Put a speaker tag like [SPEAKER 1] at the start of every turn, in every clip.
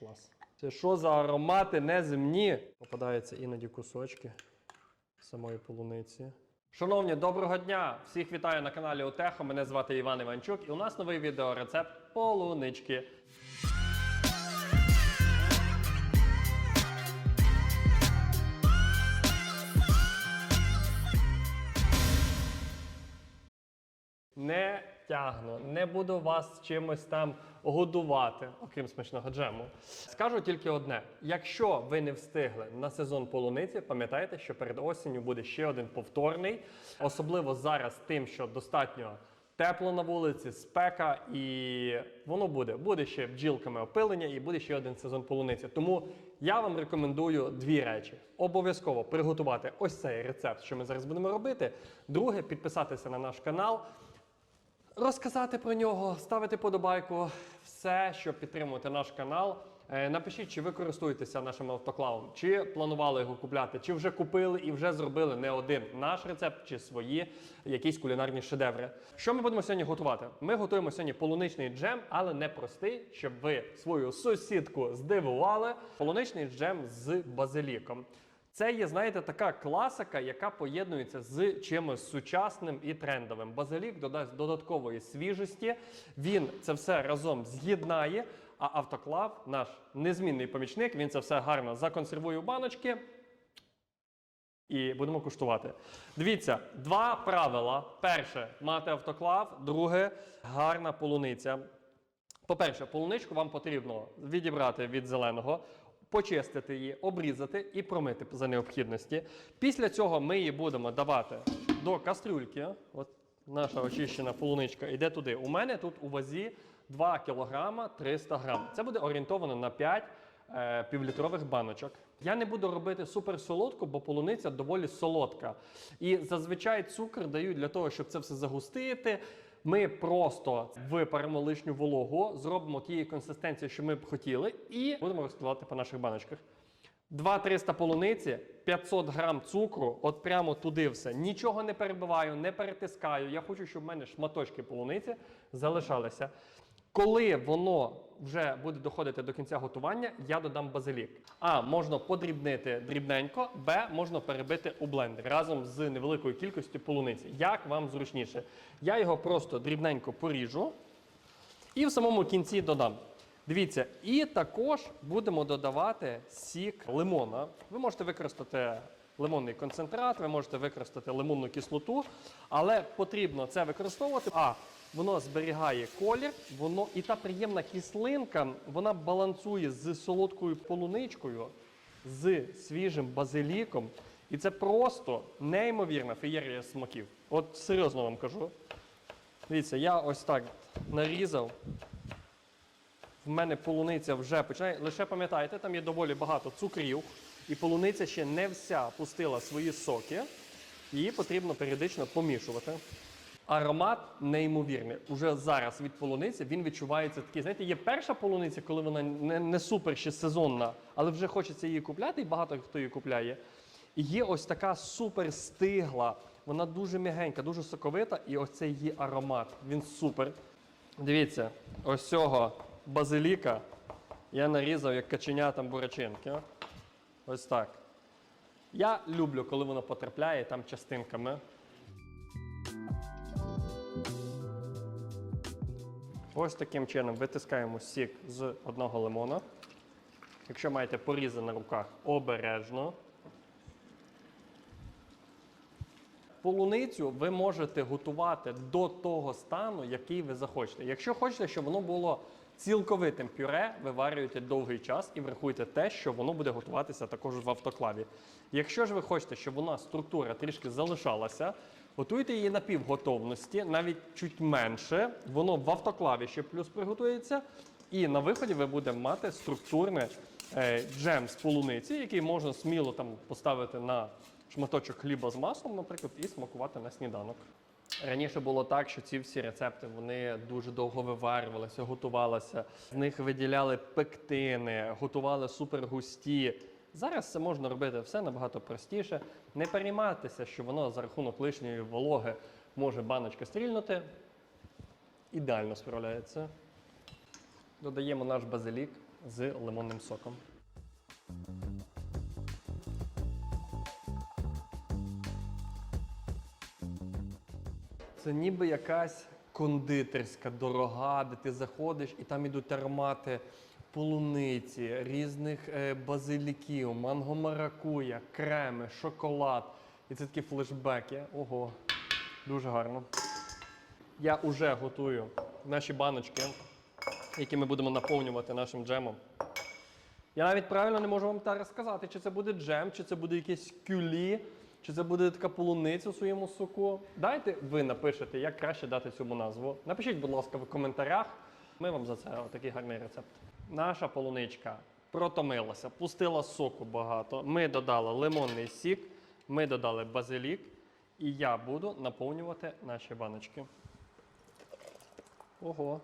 [SPEAKER 1] клас. Це що за аромати неземні? Попадаються іноді кусочки самої полуниці. Шановні, доброго дня! Всіх вітаю на каналі Утехо. Мене звати Іван Іванчук, і у нас новий відеорецепт полунички. Тягну, не буду вас чимось там годувати, окрім смачного джему. Скажу тільки одне: якщо ви не встигли на сезон полуниці, пам'ятайте, що перед осінню буде ще один повторний, особливо зараз, тим, що достатньо тепло на вулиці, спека, і воно буде. Буде ще бджілками опилення, і буде ще один сезон полуниці. Тому я вам рекомендую дві речі: обов'язково приготувати ось цей рецепт, що ми зараз будемо робити. Друге, підписатися на наш канал розказати про нього, ставити подобайку, все, щоб підтримувати наш канал. Е, Напишіть, чи ви користуєтеся нашим автоклавом, чи планували його купляти, чи вже купили і вже зробили не один наш рецепт, чи свої якісь кулінарні шедеври. Що ми будемо сьогодні готувати? Ми готуємо сьогодні полуничний джем, але не простий, щоб ви свою сусідку здивували. Полуничний джем з базиліком. Це є, знаєте, така класика, яка поєднується з чимось сучасним і трендовим. Базилік додасть додаткової свіжості. Він це все разом з'єднає. А автоклав, наш незмінний помічник, він це все гарно законсервує в баночки. І будемо куштувати. Дивіться, два правила: перше мати автоклав, друге гарна полуниця. По-перше, полуничку вам потрібно відібрати від зеленого, почистити її, обрізати і промити за необхідності. Після цього ми її будемо давати до кастрюльки. От наша очищена полуничка йде туди. У мене тут у вазі 2 кг 300 грам. Це буде орієнтовано на 5 е, півлітрових баночок. Я не буду робити супер солодку, бо полуниця доволі солодка. І зазвичай цукор дають для того, щоб це все загустити. Ми просто випаримо лишню вологу, зробимо тієї консистенції, що ми б хотіли, і будемо розкладати по наших баночках. 2-300 полуниці, 500 грам цукру, от прямо туди все. Нічого не перебиваю, не перетискаю. Я хочу, щоб в мене шматочки полуниці залишалися. Коли воно вже буде доходити до кінця готування, я додам базилік. А можна подрібнити дрібненько, Б можна перебити у блендер разом з невеликою кількістю полуниці. Як вам зручніше? Я його просто дрібненько поріжу і в самому кінці додам. Дивіться, і також будемо додавати сік лимона. Ви можете використати лимонний концентрат, ви можете використати лимонну кислоту, але потрібно це використовувати. А воно зберігає колір, воно і та приємна кислинка, вона балансує з солодкою полуничкою, з свіжим базиліком. І це просто неймовірна феєрія смаків. От серйозно вам кажу. Дивіться, я ось так нарізав. В мене полуниця вже починає. Лише пам'ятайте, там є доволі багато цукрів, і полуниця ще не вся пустила свої соки. Її потрібно періодично помішувати. Аромат неймовірний. Уже зараз від полуниці він відчувається такий. Знаєте, є перша полуниця, коли вона не, не супер ще сезонна, але вже хочеться її купляти, і багато хто її купляє. І є ось така супер стигла. Вона дуже м'ягенька, дуже соковита, і ось цей її аромат. Він супер. Дивіться, ось цього базиліка я нарізав як каченятам бурячинки. Ось так. Я люблю, коли воно потрапляє там частинками. Ось таким чином витискаємо сік з одного лимона. Якщо маєте порізи на руках, обережно. Полуницю ви можете готувати до того стану, який ви захочете. Якщо хочете, щоб воно було цілковитим пюре, виварюєте довгий час і врахуйте те, що воно буде готуватися також в автоклаві. Якщо ж ви хочете, щоб вона структура трішки залишалася, готуйте її на півготовності, навіть чуть менше. Воно в автоклаві ще плюс приготується. І на виході ви будете мати структурне джем з полуниці, який можна сміло там поставити на шматочок хліба з маслом, наприклад, і смакувати на сніданок. Раніше було так, що ці всі рецепти вони дуже довго виварювалися, готувалися. З них виділяли пектини, готували супергусті. Зараз це можна робити все набагато простіше. Не переймайтеся, що воно за рахунок лишньої вологи може баночка стрільнути. Ідеально справляється. Додаємо наш базилік. з лимонним соком. Це ніби якась кондитерська дорога, де ти заходиш і там ідуть аромати полуниці, різних е, базиліків, манго-маракуя, креми, шоколад. І це такі флешбеки. Ого, дуже гарно. Я вже готую наші баночки, які ми будемо наповнювати нашим джемом. Я навіть правильно не можу вам зараз сказати, чи це буде джем, чи це буде якесь кюлі, чи це буде така полуниця у своєму соку. Дайте ви напишете, як краще дати цьому назву. Напишіть, будь ласка, в коментарях. Ми вам за це такий гарний рецепт. Наша полуничка протомилася, пустила соку багато. Ми додали лимонний сік, ми додали базилік, і я буду наповнювати наші баночки. Ого.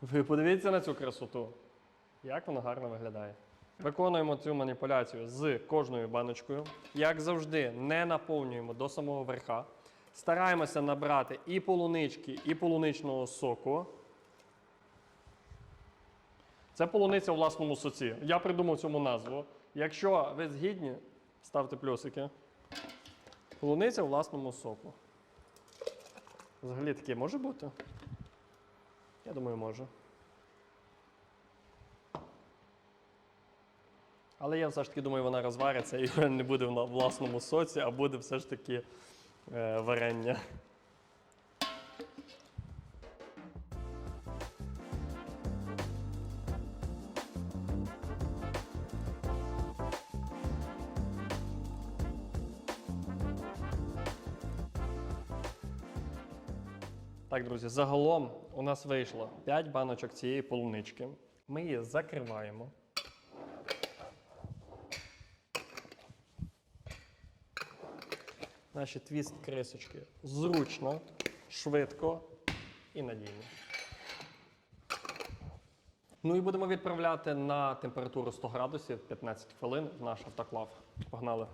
[SPEAKER 1] Ви подивіться на цю красоту. Як воно гарно виглядає. Виконуємо цю маніпуляцію з кожною баночкою. Як завжди, не наповнюємо до самого верха. Стараємося набрати і полунички, і полуничного соку. Це полуниця у власному соці. Я придумав цьому назву. Якщо ви згідні, ставте плюсики. Полуниця у власному соку. Взагалі таке може бути? Я думаю, може. Але я все ж таки думаю, вона розвариться і не буде в власному соці, а буде все ж таки варення. Так, друзі, загалом у нас вийшло 5 баночок цієї полунички. Ми її закриваємо. Наші твіст-крисочки зручно, швидко і надійно. Ну і будемо відправляти на температуру 100 градусів 15 хвилин в наш автоклав. Погнали!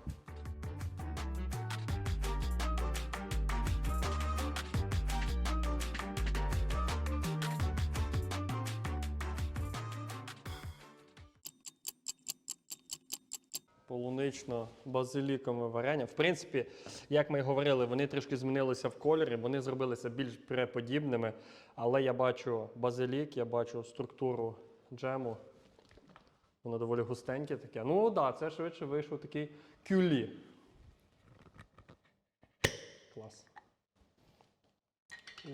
[SPEAKER 1] Полунично-базилікове варення. В принципі, як ми й говорили, вони трішки змінилися в кольорі, вони зробилися більш преподібними. Але я бачу базилік, я бачу структуру джему. Воно доволі густеньке таке. Ну так, да, це швидше вийшов такий кюлі. Клас.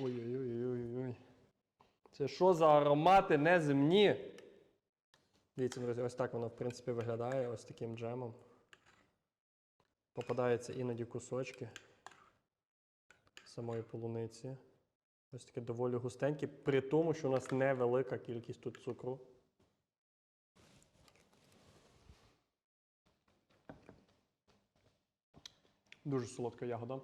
[SPEAKER 1] Ой-ой-ой. Це що за аромати неземні? Дивіться, друзі, ось так воно, в принципі, виглядає ось таким джемом. Попадаються іноді кусочки самої полуниці. Ось таке доволі густеньке, при тому, що у нас невелика кількість тут цукру. Дуже солодка ягода.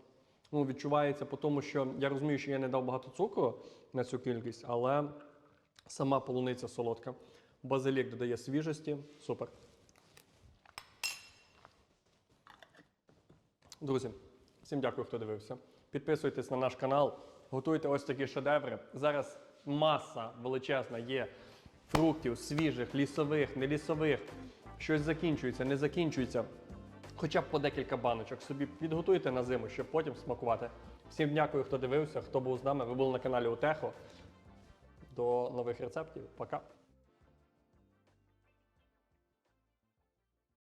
[SPEAKER 1] Ну, відчувається по тому, що я розумію, що я не дав багато цукру на цю кількість, але сама полуниця солодка. Базилік додає свіжості. Супер. Друзі, всім дякую, хто дивився. Підписуйтесь на наш канал, готуйте ось такі шедеври. Зараз маса величезна є фруктів, свіжих, лісових, нелісових. Щось закінчується, не закінчується. Хоча б по декілька баночок собі підготуйте на зиму, щоб потім смакувати. Всім дякую, хто дивився, хто був з нами. Ви були на каналі Утехо. До нових рецептів. Пока.